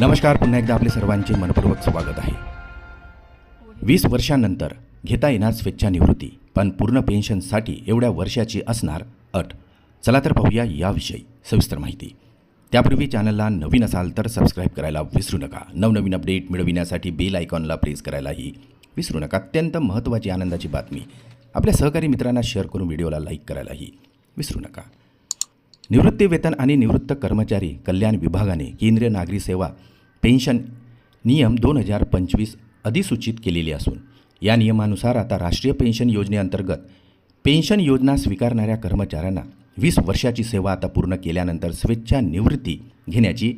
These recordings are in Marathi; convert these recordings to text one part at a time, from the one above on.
नमस्कार पुन्हा एकदा आपले सर्वांचे मनपूर्वक स्वागत आहे. वीस वर्षांनंतर घेता येणार स्वेच्छानिवृत्ती पण पूर्ण पेन्शनसाठी एवढ्या वर्षाची असणार अट. चला तर पाहूया याविषयी सविस्तर माहिती. त्यापूर्वी चॅनलला नवीन असाल तर सबस्क्राईब करायला विसरू नका. नवनवीन अपडेट मिळविण्यासाठी बेल आयकॉनला प्रेस करायलाही विसरू नका. अत्यंत महत्त्वाची आनंदाची बातमी. आपल्या सहकारी मित्रांना शेअर करून व्हिडिओला लाईक करायलाही विसरू नका. निवृत्ती वेतन आणि निवृत्त कर्मचारी कल्याण विभागाने केंद्रीय नागरी सेवा पेन्शन नियम दोन हजार पंचवीस अधिसूचित केलेली असून या नियमानुसार आता राष्ट्रीय पेन्शन योजनेअंतर्गत पेन्शन योजना स्वीकारणाऱ्या कर्मचाऱ्यांना वीस वर्षाची सेवा आता पूर्ण केल्यानंतर स्वेच्छा निवृत्ती घेण्याची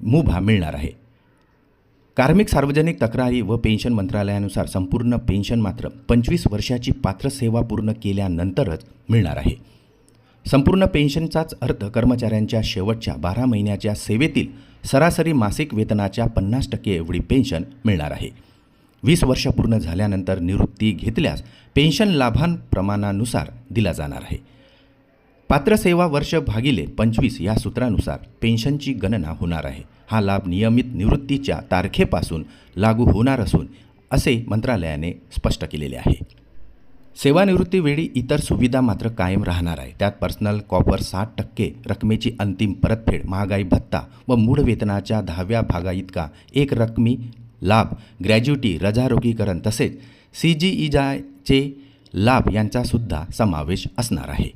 मुभा मिळणार आहे. कार्मिक सार्वजनिक तक्रारी व पेन्शन मंत्रालयानुसार संपूर्ण पेन्शन मात्र पंचवीस वर्षाची पात्र सेवा पूर्ण केल्यानंतरच मिळणार आहे. संपूर्ण पेन्शनचाच अर्थ कर्मचाऱ्यांच्या शेवटच्या बारा महिन्याच्या सेवेतील सरासरी मासिक वेतनाच्या पन्नास टक्के एवढी पेन्शन मिळणार आहे. वीस वर्ष पूर्ण झाल्यानंतर निवृत्ती घेतल्यास पेन्शन लाभांप्रमाणानुसार दिला जाणार आहे. पात्र सेवा वर्ष भागिले पंचवीस या सूत्रानुसार पेन्शनची गणना होणार आहे. हा लाभ नियमित निवृत्तीच्या तारखेपासून लागू होणार असून असे मंत्रालयाने स्पष्ट केलेले आहे. सेवानिवृत्तीवेळी इतर सुविधा मात्र कायम राहणार आहे. त्यात पर्सनल कॉपर साठ टक्के रकमेची अंतिम परतफेड महागाई भत्ता व मूळ वेतनाच्या दहाव्या भागा इतका एक रकमी लाभ ग्रॅज्युटी रजारोगीकरण तसेच सी जी इजाचे लाभ यांचासुद्धा समावेश असणार आहे.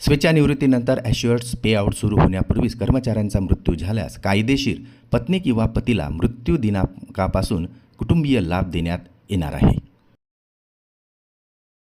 स्वेच्छानिवृत्तीनंतर ॲश्युअर्ड्स पेआउट सुरू होण्यापूर्वीच कर्मचाऱ्यांचा मृत्यू झाल्यास कायदेशीर पत्नी किंवा पतीला मृत्यू दिनांकापासून कुटुंबीय लाभ देण्यात येणार आहे.